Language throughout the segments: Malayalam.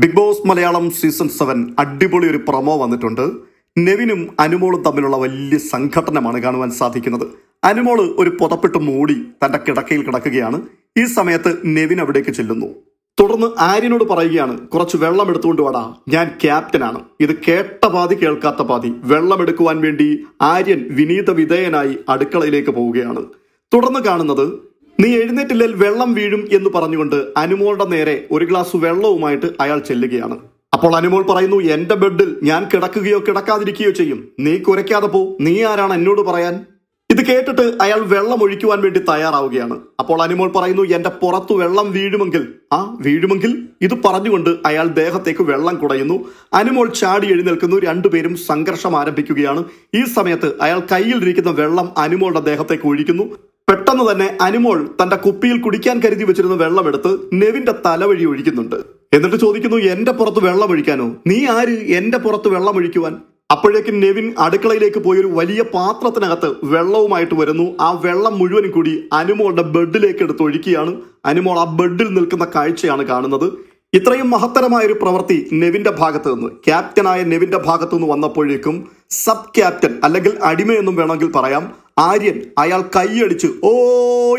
Bigg Boss Malayalam season seven അടിപൊളി ഒരു പ്രമോ വന്നിട്ടുണ്ട്. നെവിനും അനുമോളും തമ്മിലുള്ള വലിയ സംഘട്ടനമാണ് കാണുവാൻ സാധിക്കുന്നത്. അനുമോൾ ഒരു പുതപ്പിട്ട് മൂടി തന്റെ കിടക്കയിൽ കിടക്കുകയാണ്. ഈ സമയത്ത് നെവിൻ അവിടേക്ക് ചെല്ലുന്നു. തുടർന്ന് ആര്യനോട് പറയുകയാണ് കുറച്ച് വെള്ളം എടുത്തുകൊണ്ട് വാടാ ഞാൻ ക്യാപ്റ്റനാണ്. ഇത് കേട്ട പാതി കേൾക്കാത്ത പാതി. വെള്ളം എടുക്കുവാൻ വേണ്ടി ആര്യൻ വിനീത വിധേയനായി അടുക്കളയിലേക്ക് പോവുകയാണ്. തുടർന്ന് കാണുന്നത് നീ എഴുന്നേറ്റില്ലേൽ വെള്ളം വീഴും എന്ന് പറഞ്ഞുകൊണ്ട് അനുമോളുടെ നേരെ ഒരു ഗ്ലാസ് വെള്ളവുമായിട്ട് അയാൾ ചെല്ലുകയാണ്. അപ്പോൾ അനുമോൾ പറയുന്നു എന്റെ ബെഡിൽ ഞാൻ കിടക്കുകയോ കിടക്കാതിരിക്കുകയോ ചെയ്യും. നീ കുരയ്ക്കാതെ പോ. നീ ആരാണ് എന്നോട് പറയാൻ? ഇത് കേട്ടിട്ട് അയാൾ വെള്ളം ഒഴിക്കുവാൻ വേണ്ടി തയ്യാറാവുകയാണ്. അപ്പോൾ അനുമോൾ പറയുന്നു എന്റെ പുറത്തു വെള്ളം വീഴുമെങ്കിൽ. ആ വീഴുമെങ്കിൽ? ഇത് പറഞ്ഞുകൊണ്ട് അയാൾ ദേഹത്തേക്ക് വെള്ളം കുടയുന്നു. അനുമോൾ ചാടി എഴുന്നേൽക്കുന്നു. രണ്ടുപേരും സംഘർഷം ആരംഭിക്കുകയാണ്. ഈ സമയത്ത് അയാൾ കയ്യിൽ കയ്യിലിരിക്കുന്ന വെള്ളം അനുമോളുടെ ദേഹത്തേക്ക് ഒഴിക്കുന്നു. പെട്ടെന്ന് തന്നെ അനുമോൾ തന്റെ കുപ്പിയിൽ കുടിക്കാൻ കരുതി വെച്ചിരുന്ന വെള്ളം എടുത്ത് നെവിന്റെ തലവഴി ഒഴിക്കുന്നുണ്ട്. എന്നിട്ട് ചോദിക്കുന്നു എന്റെ പുറത്ത് വെള്ളം ഒഴിക്കാനോ നീ ആര്? എന്റെ പുറത്ത് വെള്ളം ഒഴിക്കുവാൻ അപ്പോഴേക്കും നെവിൻ അടുക്കളയിലേക്ക് പോയി ഒരു വലിയ പാത്രത്തിനകത്ത് വെള്ളവുമായിട്ട് വരുന്നു. ആ വെള്ളം മുഴുവനും കൂടി അനുമോളുടെ ബെഡിലേക്ക് എടുത്ത് ഒഴിക്കുകയാണ്. അനുമോൾ ആ ബെഡിൽ നിൽക്കുന്ന കാഴ്ചയാണ് കാണുന്നത്. ഇത്രയും മഹത്തരമായ ഒരു പ്രവൃത്തി നെവിന്റെ ഭാഗത്ത് നിന്ന് ക്യാപ്റ്റനായ നെവിന്റെ ഭാഗത്തു നിന്ന് വന്നപ്പോഴേക്കും സബ് ക്യാപ്റ്റൻ അല്ലെങ്കിൽ അടിമയെന്നും വേണമെങ്കിൽ പറയാം ആര്യൻ അയാൾ കൈയടിച്ച് ഓ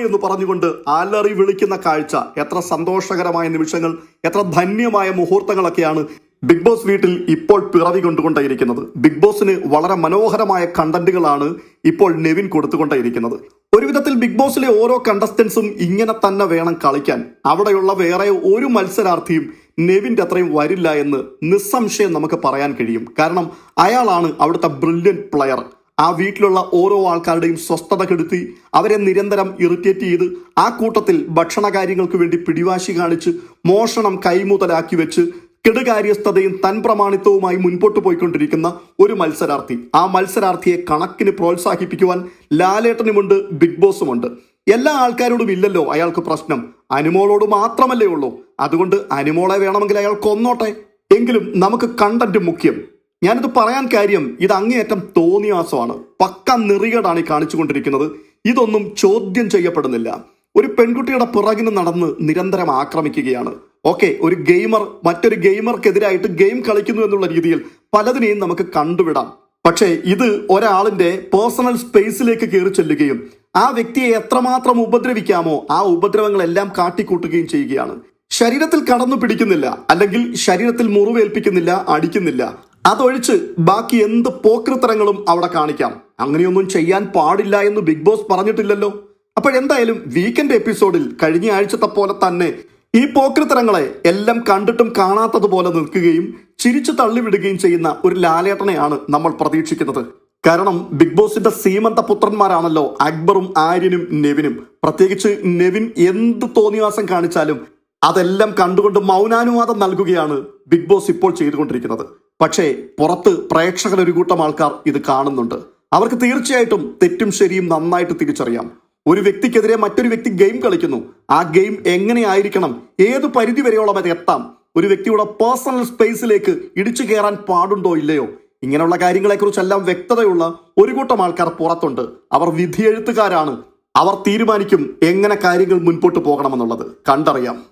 എന്ന് പറഞ്ഞുകൊണ്ട് അലറി വിളിക്കുന്ന കാഴ്ച. എത്ര സന്തോഷകരമായ നിമിഷങ്ങൾ എത്ര ധന്യമായ മുഹൂർത്തങ്ങളൊക്കെയാണ് ബിഗ് ബോസ് വീട്ടിൽ ഇപ്പോൾ പിറവി കൊണ്ടുകൊണ്ടേയിരിക്കുന്നത്. ബിഗ് ബോസിന് വളരെ മനോഹരമായ കണ്ടന്റുകളാണ് ഇപ്പോൾ നെവിൻ കൊടുത്തുകൊണ്ടേയിരിക്കുന്നത്. ഒരു വിധത്തിൽ ബിഗ് ബോസിലെ ഓരോ കണ്ടസ്റ്റൻസും ഇങ്ങനെ തന്നെ വേണം കളിക്കാൻ. അവിടെയുള്ള വേറെ ഒരു മത്സരാർത്ഥിയും നെവിന്റെ അത്രയും വരില്ല എന്ന് നിസ്സംശയം നമുക്ക് പറയാൻ കഴിയും. കാരണം അയാളാണ് അവിടുത്തെ ബ്രില്യൻ പ്ലെയർ ആ വീട്ടിലുള്ള ഓരോ ആൾക്കാരുടെയും സ്വസ്ഥത കെടുത്തി അവരെ നിരന്തരം ഇറിറ്റേറ്റ് ചെയ്ത് ആ കൂട്ടത്തിൽ ഭക്ഷണ കാര്യങ്ങൾക്ക് വേണ്ടി പിടിവാശി കാണിച്ച് മോഷണം കൈമുതലാക്കി വെച്ച് കെടുകാര്യസ്ഥതയും തൻ പ്രമാണിത്വവുമായി മുൻപോട്ട് പോയിക്കൊണ്ടിരിക്കുന്ന ഒരു മത്സരാർത്ഥി. ആ മത്സരാർത്ഥിയെ കണക്കിന് പ്രോത്സാഹിപ്പിക്കുവാൻ ലാലേട്ടനുമുണ്ട് ബിഗ് ബോസുമുണ്ട്. എല്ലാ ആൾക്കാരോടും ഇല്ലല്ലോ അയാൾക്ക് പ്രശ്നം. അനുമോളോട് മാത്രമല്ലേ ഉള്ളൂ. അതുകൊണ്ട് അനുമോളെ വേണമെങ്കിൽ അയാൾ കൊന്നോട്ടെ. എങ്കിലും നമുക്ക് കണ്ടന്റ് മുഖ്യം. ഞാനിത് പറയാൻ കാര്യം ഇത് അങ്ങേയറ്റം തോന്നിയാസമാണ്. പക്ക നെറികേടാണ് ഈ കാണിച്ചുകൊണ്ടിരിക്കുന്നത്. ഇതൊന്നും ചോദ്യം ചെയ്യപ്പെടുന്നില്ല. ഒരു പെൺകുട്ടിയുടെ പിറകിന് നടന്ന് നിരന്തരം ആക്രമിക്കുകയാണ്. ഓക്കെ ഒരു ഗെയിമർ മറ്റൊരു ഗെയിമർക്കെതിരായിട്ട് ഗെയിം കളിക്കുന്നു എന്നുള്ള രീതിയിൽ പലതിനെയും നമുക്ക് കണ്ടുവിടാം. പക്ഷേ ഇത് ഒരാളിന്റെ പേഴ്സണൽ സ്പേസിലേക്ക് കയറി ചെല്ലുകയും ആ വ്യക്തിയെ എത്രമാത്രം ഉപദ്രവിക്കാമോ ആ ഉപദ്രവങ്ങളെല്ലാം കാട്ടിക്കൂട്ടുകയും ചെയ്യുകയാണ്. ശരീരത്തിൽ കടന്നു പിടിക്കുന്നില്ല അല്ലെങ്കിൽ ശരീരത്തിൽ മുറിവേൽപ്പിക്കുന്നില്ല അടിക്കുന്നില്ല. അതൊഴിച്ച് ബാക്കി എന്ത് പോക്കൃത്തരങ്ങളും അവിടെ കാണിക്കാം. അങ്ങനെയൊന്നും ചെയ്യാൻ പാടില്ല എന്ന് ബിഗ് ബോസ് പറഞ്ഞിട്ടില്ലല്ലോ. അപ്പോഴെന്തായാലും വീക്കെൻഡ് എപ്പിസോഡിൽ കഴിഞ്ഞ ആഴ്ചത്തെ പോലെ തന്നെ ഈ പോക്കൃത്തരങ്ങളെ എല്ലാം കണ്ടിട്ടും കാണാത്തതുപോലെ നിൽക്കുകയും ചിരിച്ചു തള്ളിവിടുകയും ചെയ്യുന്ന ഒരു ലാലേട്ടനെയാണ് നമ്മൾ പ്രതീക്ഷിക്കുന്നത്. കാരണം ബിഗ് ബോസിന്റെ സീമന്ത പുത്രന്മാരാണല്ലോ അക്ബറും ആര്യനും നെവിനും. പ്രത്യേകിച്ച് നെവിൻ എന്ത് തോന്നിവാസം കാണിച്ചാലും അതെല്ലാം കണ്ടുകൊണ്ട് മൗനാനുവാദം നൽകുകയാണ് ബിഗ് ബോസ് ഇപ്പോൾ ചെയ്തുകൊണ്ടിരിക്കുന്നത്. പക്ഷേ പുറത്ത് പ്രേക്ഷകർ ഒരു കൂട്ടം ആൾക്കാർ ഇത് കാണുന്നുണ്ട്. അവർക്ക് തീർച്ചയായിട്ടും തെറ്റും ശരിയും നന്നായിട്ട് തിരിച്ചറിയാം. ഒരു വ്യക്തിക്കെതിരെ മറ്റൊരു വ്യക്തി ഗെയിം കളിക്കുന്നു. ആ ഗെയിം എങ്ങനെയായിരിക്കണം ഏത് പരിധി വരെയോളം അത് എത്താം? ഒരു വ്യക്തിയുടെ പേഴ്സണൽ സ്പേസിലേക്ക് ഇടിച്ചു കയറാൻ പാടുണ്ടോ ഇല്ലയോ? ഇങ്ങനെയുള്ള കാര്യങ്ങളെക്കുറിച്ചെല്ലാം വ്യക്തതയുള്ള ഒരു കൂട്ടം ആൾക്കാർ പുറത്തുണ്ട്. അവർ വിധിയെഴുത്തുകാരാണ്. അവർ തീരുമാനിക്കും എങ്ങനെ കാര്യങ്ങൾ മുൻപോട്ട് പോകണമെന്നുള്ളത്. കണ്ടറിയാം.